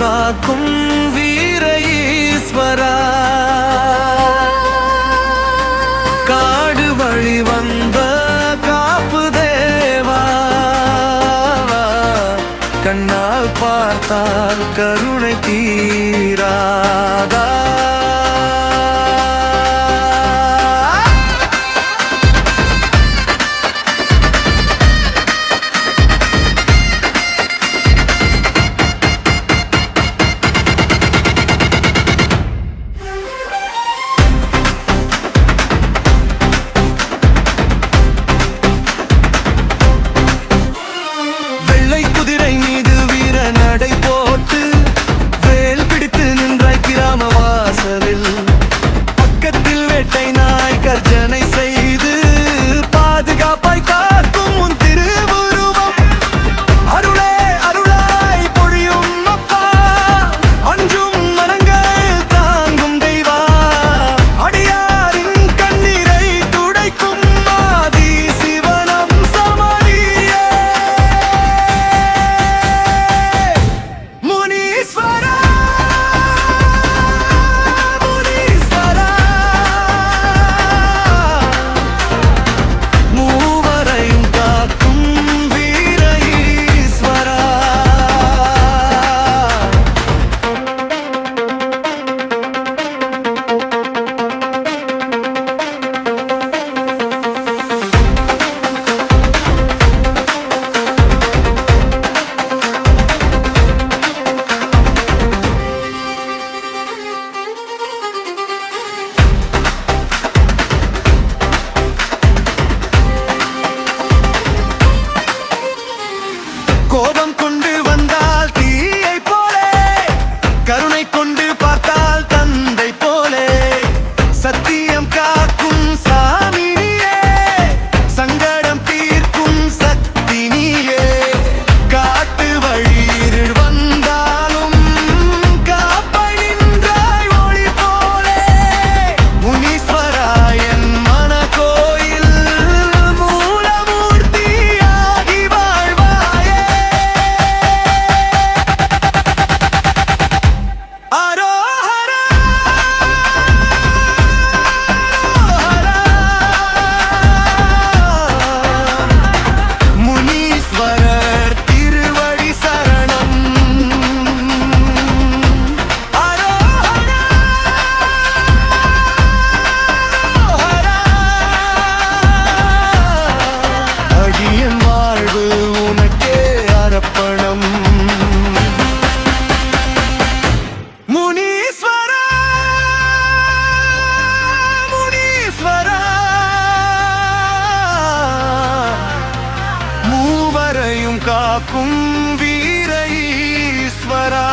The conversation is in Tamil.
காக்கும் வீர ஈஸ்வரா. காடு வழி வந்த காப்பு தேவா. கண்ணால் பார்த்தால் கருணை தீராதா. தரப்பணம் முனீஸ்வரா முனீஸ்வரா. மூவரையும் காக்கும் வீர ஈஸ்வரா